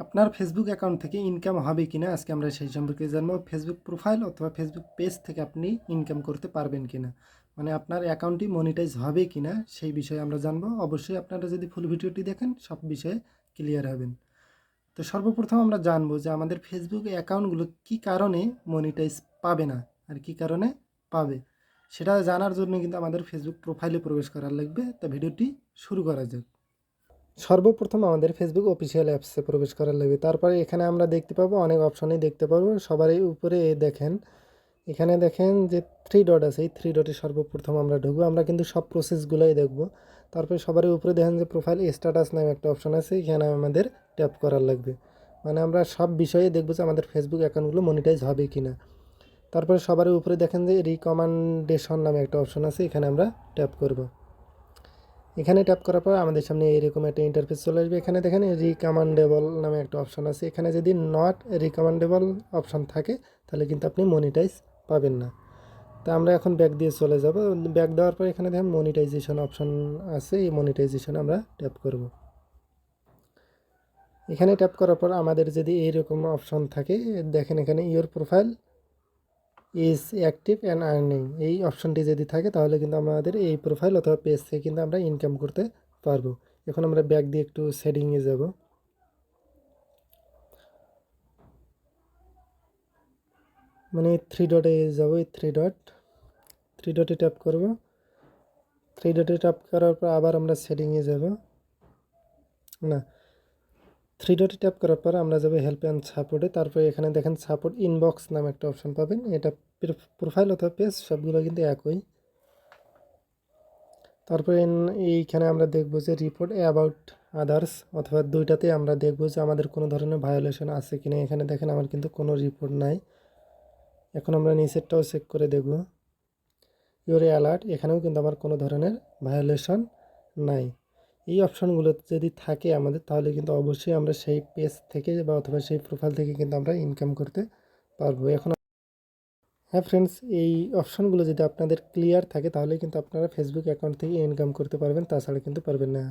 আপনার Facebook account থেকে income হবে কি না আজকে আমরা সেই সম্পর্কে জানব। ফেসবুক প্রোফাইল অথবা ফেসবুক পেজ থেকে আপনি ইনকাম করতে পারবেন কি না মানে আপনার অ্যাকাউন্টটি মনিটাইজ হবে কি না সেই বিষয়ে আমরা জানব। অবশ্যই আপনারা যদি ফুল ভিডিওটি দেখেন, সব বিষয়ে ক্লিয়ার হবেন। তো সর্বপ্রথম আমরা জানব যে আমাদের ফেসবুক অ্যাকাউন্টগুলো কি কারণে মনিটাইজ পাবে না, আর কি কারণে পাবে? সেটা জানার জন্য কিন্তু আমাদের ফেসবুক প্রোফাইলে প্রবেশ করার লাগবে। তা ভিডিওটি শুরু করা যাক। সর্বপ্রথম আমাদের ফেসবুক অফিসিয়াল অ্যাপসে প্রবেশ করার লাগবে। তারপরে এখানে আমরা দেখতে পাবো, অনেক অপশনই দেখতে পারব। সবারই উপরে দেখেন, এখানে দেখেন যে থ্রি ডট আছে, এই থ্রি ডটে সর্বপ্রথম আমরা ঢুকবো। আমরা কিন্তু সব প্রসেসগুলোই দেখব। তারপরে সবারই উপরে দেখেন যে প্রোফাইল স্ট্যাটাস নামে একটা অপশন আছে, এখানে আমাদের ট্যাপ করার লাগবে। মানে আমরা সব বিষয়ে দেখব যে আমাদের ফেসবুক অ্যাকাউন্টগুলো মনিটাইজ হবে কি না তারপরে সবার উপরে দেখেন যে রিকমেন্ডেশন নামে একটা অপশন আছে, এখানে আমরা ট্যাপ করব। এখানে ট্যাপ করার পর আমাদের সামনে এরকম একটা ইন্টারফেস চলে আসবে। এখানে দেখেন রিকমেন্ডেবল নামে একটা অপশন আছে। এখানে যদি নট রিকমেন্ডেবল অপশন থাকে, তাহলে কিন্তু আপনি মনিটাইজ পাবেন না। তা আমরা এখন ব্যাক দিয়ে চলে যাব। ব্যাক দেওয়ার পর এখানে দেখেন মনিটাইজেশন অপশন আছে। এই মনিটাইজেশন আমরা ট্যাপ করব। এখানে ট্যাপ করার পর আমাদের যদি এইরকম অপশন থাকে, দেখেন এখানে your profile is active and earning এই অপশনটি যদি থাকে, তাহলে কিন্তু আমাদের এই প্রোফাইল অথবা পেজ থেকে কিন্তু আমরা ইনকাম করতে পারব। এখন আমরা ব্যাক দিয়ে একটু সেটিংয়ে যাব। মানে থ্রি ডটে যাব, এই থ্রি ডট থ্রি ডটে ট্যাপ করব। থ্রি ডটে ট্যাপ করার পর আবার আমরা সেটিংয়ে যাব। না থ্রি ডটে ট্যাপ করার পর আমরা যাব হেল্প অ্যান্ড সাপোর্টে তারপরে এখানে দেখেন সাপোর্ট ইনবক্স নামে একটা অপশন পাবেন। এটা প্রোফাইল অথবা পেজ সবগুলো কিন্তু একই। তারপরে এইখানে আমরা দেখব যে রিপোর্ট অ্যাবাউট আদার্স অথবা দুইটাতে আমরা দেখব যে আমাদের কোনো ধরনের ভায়োলেশন আছে কি না এখানে দেখেন আমার কিন্তু কোনো রিপোর্ট নাই। এখন আমরা নিচেরটাও চেক করে দেখব। ইউর অ্যালার্ট এখানেও কিন্তু আমার কোনো ধরনের ভায়োলেশন নাই। এই অপশানগুলোতে যদি থাকে আমাদের, তাহলে কিন্তু অবশ্যই আমরা সেই পেজ থেকে বা অথবা সেই প্রোফাইল থেকে কিন্তু আমরা ইনকাম করতে পারব। এখন হ্যাঁ ফ্রেন্ডস এই অপশানগুলো যদি আপনাদের ক্লিয়ার থাকে, তাহলে কিন্তু আপনারা ফেসবুক অ্যাকাউন্ট থেকে ইনকাম করতে পারবেন, তাছাড়া কিন্তু পারবেন না।